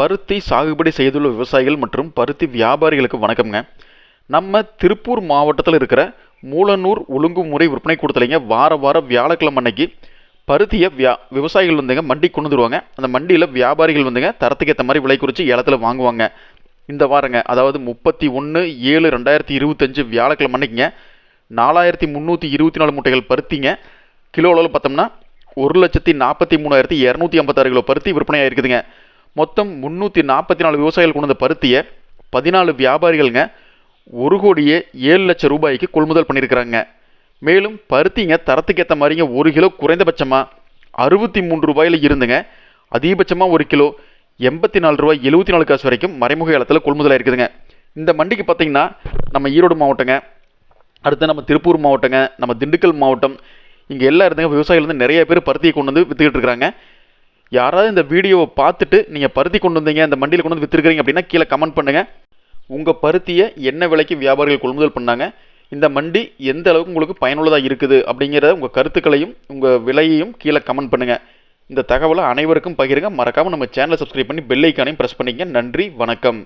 பருத்தி சாகுபடி செய்துள்ள விவசாயிகள் மற்றும் பருத்தி வியாபாரிகளுக்கு வணக்கம்ங்க. நம்ம திருப்பூர் மாவட்டத்தில் இருக்கிற மூலனூர் ஒழுங்குமுறை விற்பனை கூடத்துலைங்க வார வாரம் வியாழக்கிழமை அன்னைக்கு பருத்தியை வியா விவசாயிகள் வந்துங்க மண்டிக்கு கொண்டு வருவாங்க அந்த மண்டியில் வியாபாரிகள் வந்துங்க தரத்துக்கு ஏற்ற மாதிரி விலை குறித்து ஏலத்தில் வாங்குவாங்க. இந்த வாரங்க அதாவது முப்பத்தி ஒன்று ஏழு ரெண்டாயிரத்தி இருபத்தஞ்சு வியாழக்கிழமை அன்னைக்குங்க நாலாயிரத்தி முந்நூற்றி இருபத்தி நாலு மூட்டைகள் பருத்திங்க. கிலோ அளவில் பார்த்தோம்னா ஒரு லட்சத்தி நாற்பத்தி மூணாயிரத்தி இரநூத்தி ஐம்பத்தாறு கிலோ பருத்தி விற்பனை ஆயிருக்குதுங்க மொத்தம் முந்நூற்றி நாற்பத்தி நாலு விவசாயிகள் கொண்டு வந்த பருத்தியை பதினாலு வியாபாரிகள்ங்க ஒரு கோடியே ஏழு லட்சம் ரூபாய்க்கு கொள்முதல் பண்ணியிருக்கிறாங்க. மேலும் பருத்திங்க தரத்துக்கு ஏற்ற மாதிரிங்க ஒரு கிலோ குறைந்தபட்சமாக அறுபத்தி மூன்று ரூபாயில் இருந்துங்க. அதிகபட்சமாக ஒரு கிலோ எண்பத்தி நாலு ரூபாய் எழுபத்தி நாலு காசு வரைக்கும் மறைமுக இடத்துல கொள்முதலாக இருக்குதுங்க இந்த மண்டிக்கு பார்த்தீங்கன்னா நம்ம ஈரோடு மாவட்டங்க அடுத்து நம்ம திருப்பூர் மாவட்டங்க நம்ம திண்டுக்கல் மாவட்டம் இங்கே எல்லா இடத்துங்க விவசாயிகள் வந்து நிறைய பேர் பருத்தியை கொண்டு வந்து விற்றுக்கிட்டு இருக்கிறாங்க யாராவது இந்த வீடியோவை பார்த்துட்டு நீங்கள் பருத்தி கொண்டு வந்தீங்க இந்த மண்டியில் கொண்டு வந்து விற்றுருக்கிறீங்க அப்படின்னா கீழே கமெண்ட் பண்ணுங்கள் உங்கள் பருத்தியை என்ன விலைக்கு வியாபாரிகள் கொள்முதல் பண்ணாங்க இந்த மண்டி எந்த அளவுக்கு உங்களுக்கு பயனுள்ளதாக இருக்குது அப்படிங்கிற உங்கள் கருத்துக்களையும் உங்கள் விலையையும் கீழே கமெண்ட் பண்ணுங்கள் இந்த தகவலை அனைவருக்கும் பகிருங்க. மறக்காமல் நம்ம சேனலை சப்ஸ்கிரைப் பண்ணி பெல் ஐக்கானையும் ப்ரெஸ் பண்ணிங்க நன்றி வணக்கம்.